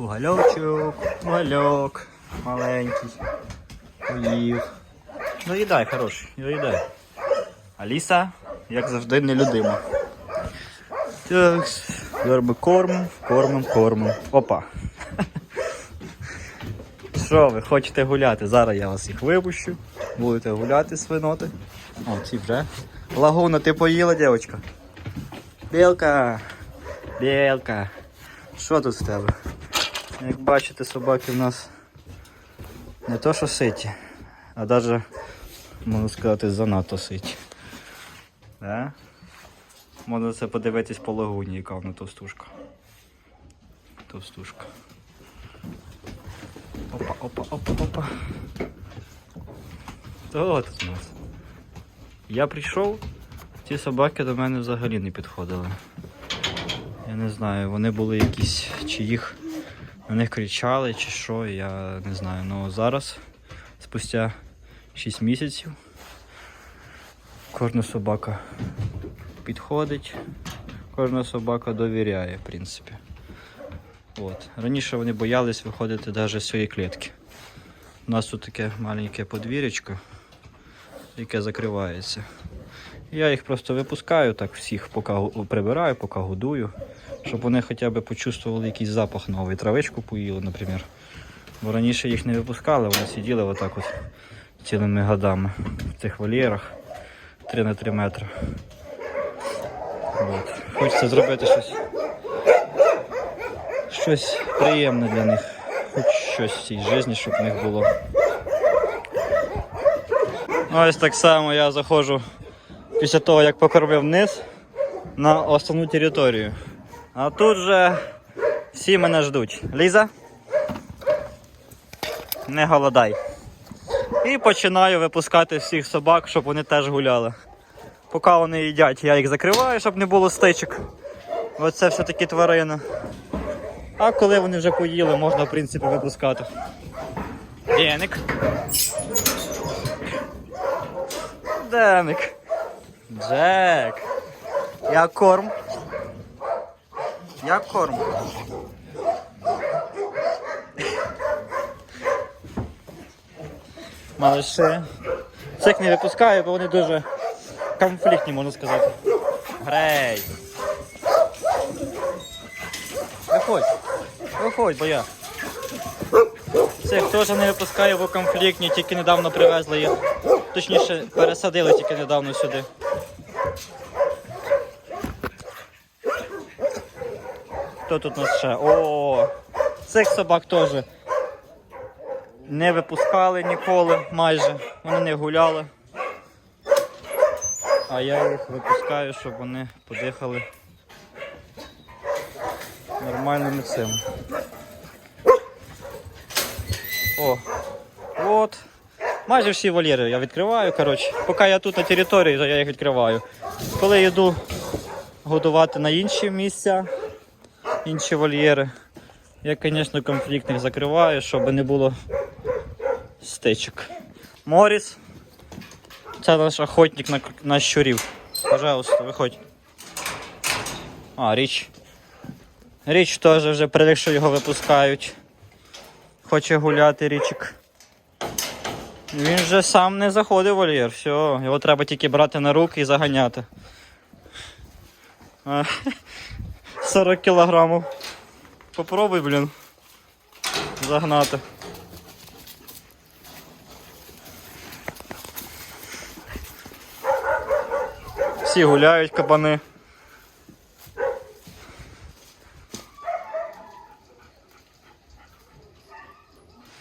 Угольочок, угольок, маленький. Поїв. Доїдай, хороший, доїдай. Аліса, як завжди, нелюдима. Так, зараз ми кормимо, кормимо, кормимо. Опа. Що ви хочете гуляти? Зараз я вас їх випущу. Будете гуляти, свиноти. О, ці вже. Лагуна, ти поїла, дівчинка? Білка. Білка. Що тут в тебе? Як бачите, собаки в нас не то що ситі, а навіть, можна сказати, занадто ситі. Да? Можна це подивитись по лагуні, яка вона товстушка. Товстушка. Опа, опа, опа, опа. Хто тут у нас? Я прийшов, ці собаки до мене взагалі не підходили. Я не знаю, вони були якісь, чи їх на них кричали, чи що, я не знаю. Ну зараз, спустя 6 місяців, кожна собака підходить, кожна собака довіряє, в принципі. От. Раніше вони боялись виходити навіть з цієї клітки. У нас тут таке маленьке подвір'ячко, яке закривається. Я їх просто випускаю так всіх, поки прибираю, поки годую, щоб вони хоча б почувствували якийсь запах новий. Травичку поїли, наприклад. Бо раніше їх не випускали, вони сиділи отак от цілими годами в цих вольєрах 3 на 3 метри. От. Хочеться зробити щось. Щось приємне для них. Хоч щось в цій житті, щоб в них було. Ось так само я заходжу після того, як покормив вниз на основну територію. А тут же всі мене ждуть. Ліза? Не голодай. І починаю випускати всіх собак, щоб вони теж гуляли. Поки вони їдять, я їх закриваю, щоб не було стичок. Бо це все-таки тварина. А коли вони вже поїли, можна в принципі випускати. Деник. Деник. Джек. Як корм? Як корм? Малыши. Цих не випускаю, бо вони дуже конфліктні, можна сказати. Грей. Виходь. Виходь, бо я. Цих теж не випускаю, бо конфліктні, тільки недавно привезли їх. Точніше, пересадили тільки недавно сюди. Хто тут у нас ще? О, цих собак теж не випускали ніколи майже. Вони не гуляли. А я їх випускаю, щоб вони подихали нормальними цим. О, от. Майже всі вольєри я відкриваю, коротше. Поки я тут на території, то я їх відкриваю. Коли йду годувати на інші місця, інші вольєри, я, звісно, конфліктних закриваю, щоб не було стичок. Моріс. Це наш охотник на, на щурів. Пожалуйста, виходь. А, річ. Річ теж вже привик, що його випускають. Хоче гуляти річик. Він же сам не заходив в вольєр, все, його треба тільки брати на руки і заганяти. А, 40 кілограмів. Попробуй, блін. Загнати. Всі гуляють кабани.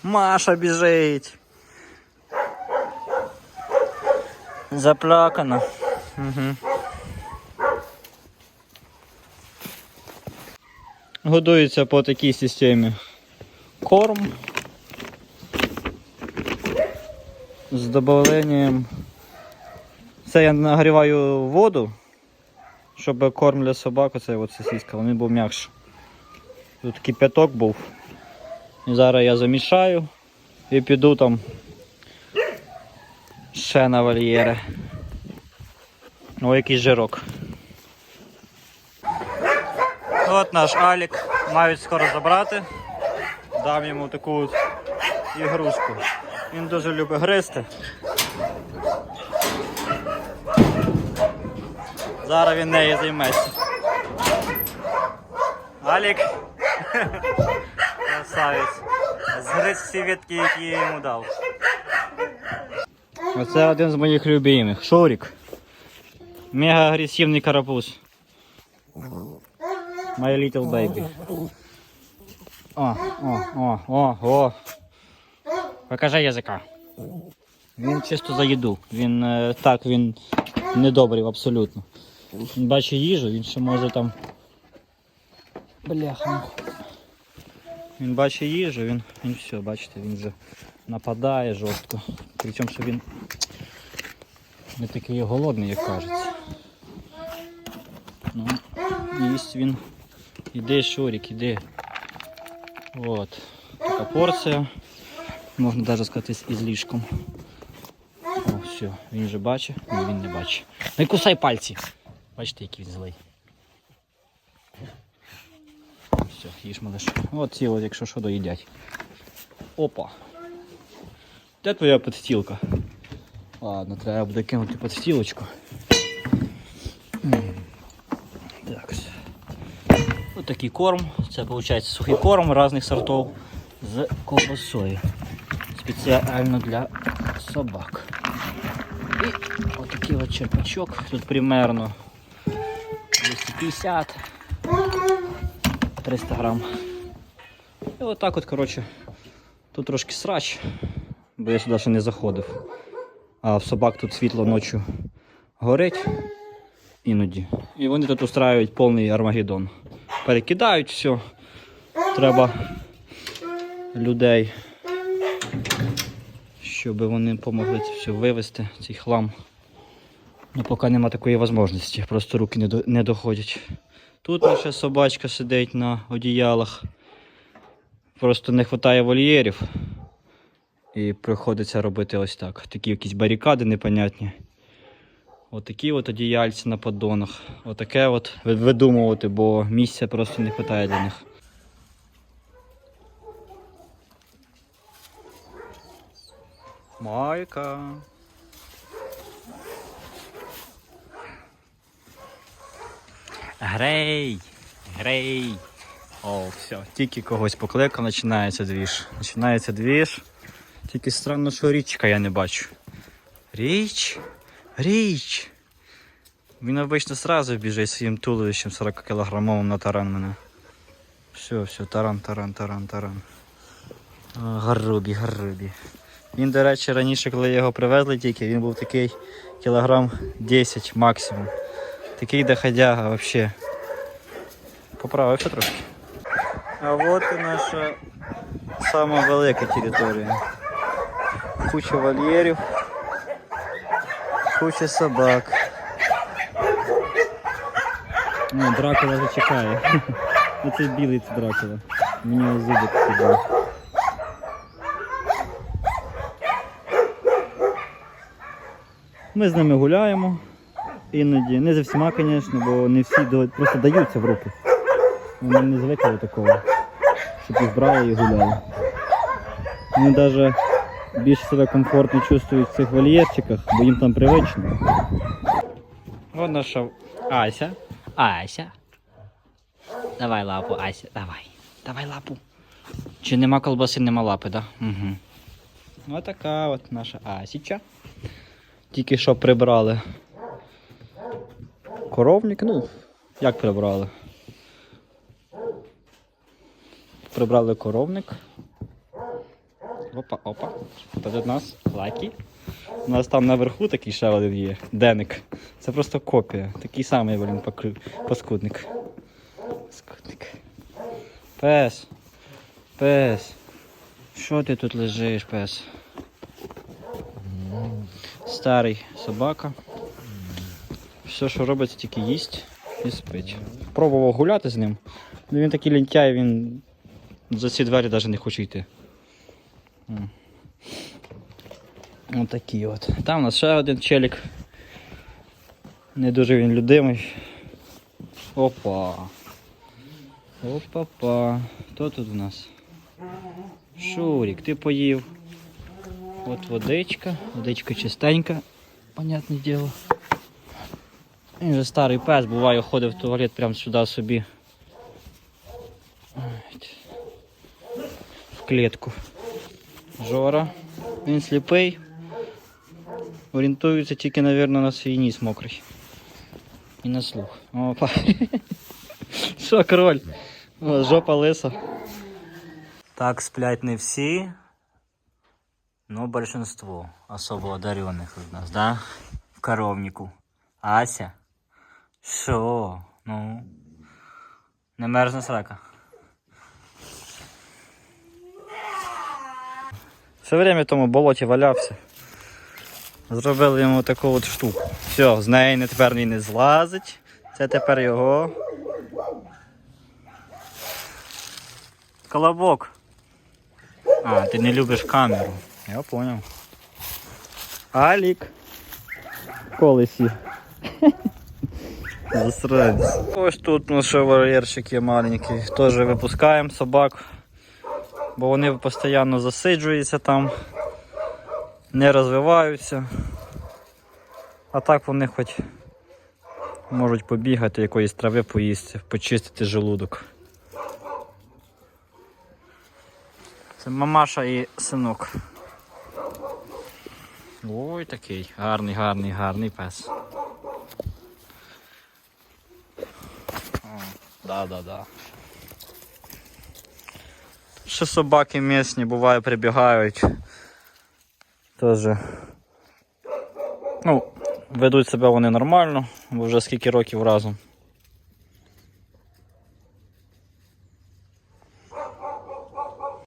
Маша біжить. Заплакана. Угу. Годується по такій системі. Корм. З додавленням. Це я нагріваю воду, щоб корм для собак, оцей от сосиска, він був м'якший. Тут кипяток був. І зараз я замішаю і піду там ще на вольєри. О, який жирок. От наш Алік мають скоро забрати. дам йому таку от ігрушку. Він дуже любить гризти. Зараз він нею займеться. Алік. Красавець. Згриз всі ветки, які я йому дав. Оце один з моїх любимих. Шурик. Мега агресивний карапуз. My little baby. О, о, о, о, о. Покажи язика. Він чисто за їду. Він е, так, він недобрий абсолютно. Він бачить їжу, він ще може там. Бляха. Він бачить їжу, він, він все, бачите, він вже нападає жорстко. Причому що він не такий голодний, як кажеться. Ну, їсть він. Іди, Шурик, іди. От. Така порція. Можна навіть сказати з ізлишком. О, все, він вже бачить, ні, він не бачить. Не кусай пальці. Бачите, який він злий. Все, їж малиш. От ці от, якщо що, доїдять. Опа. Де твоя підстілка? Ладно, треба буде кинути підстілочку. Такий корм. Це виходить сухий корм різних сортів з ковбасою. Спеціально для собак. І отакий от черпачок. Тут примерно 250 300 грам. І отак от, коротше, тут трошки срач, бо я сюди ще не заходив. А в собак тут світло ночі горить іноді. І вони тут устраюють повний армагеддон. Перекидають все. Треба людей, щоб вони допомогли це все вивезти, цей хлам. Ну, поки нема такої можливості, просто руки не, до, не доходять. Тут наша собачка сидить на одіялах. Просто не вистачає вольєрів. І приходиться робити ось так. Такі якісь барикади непонятні. Отакі от одіяльці на поддонах. Отаке от видумувати, бо місця просто не вистачає для них. Майка. Грей! Грей! О, все, тільки когось покликав, починається двіж. Починається двіж. Тільки странно, що річка я не бачу. Річ? Річ! Він обично сразу біжить своїм туловищем 40 кілограмовим на таран мене. Все, все, таран, таран, таран, таран. О, Гарубі, гарубі. Він, до речі, раніше, коли його привезли тільки, він був такий кілограм 10 максимум. Такий доходяга взагалі. Поправився трошки. А от і наша сама велика територія. Куча вольєрів, куча собак. Ну, Дракула вже чекає. Оце білий це Дракула. Мені зуби піде. Ми з ними гуляємо. Іноді. Не за всіма, звісно, бо не всі просто даються в руки. Вони не звикли такого, щоб їх брали і гуляли. Вони навіть більш себе комфортно чувствують в цих вольєрчиках, бо їм там привично. От наша Ася. Ася. Давай лапу, Ася, давай. Давай лапу. Чи нема колбаси, нема лапи, так? Да? Угу. Ось така от наша Асіча. Тільки що прибрали коровник, ну, як прибрали? Прибрали коровник. Опа, опа. Тут у нас лакі. У нас там наверху такий ще один є. Деник. Це просто копія. Такий самий, блін, паскудник. Паскудник. Пес. Пес. Що ти тут лежиш, пес? Старий собака. Все, що робить, тільки їсть і спить. Пробував гуляти з ним. але Він такий лентяй, він за ці двері навіть не хоче йти. М. Отакий от. Там у нас ще один челік. Не дуже він людимий. Опа. Опа-па. Хто тут у нас? Шурік, ти поїв. От водичка, водичка чистенька, понятне діло. Він вже старий пес, буває, ходив в туалет прямо сюди собі. В клітку. Жора. Він сліпий. Орієнтується тільки, мабуть, на свій ніс мокрий. І на слух. Опа. Що, король? Жопа лиса. Так сплять не всі, но большинство особо одаренных из нас, да? В коровнику. Ася? Що? Ну? Не мерзне срака? Все время в тому болоті валявся. Зробили йому таку от штуку. Все, з неї не тепер він не злазить. Це тепер його. Колобок. А, ти не любиш камеру. Я понял. Алік. Колесі. Засранець. Ось тут ну, ще є маленький. Теж випускаємо собак. Бо вони постійно засиджуються там, не розвиваються. А так вони хоч можуть побігати, якоїсь трави поїсти, почистити желудок. Це мамаша і синок. Ой, такий гарний, гарний, гарний пес. Да, да, да. Ще собаки місні буває прибігають. Теж. Ну, ведуть себе вони нормально, бо вже скільки років разом.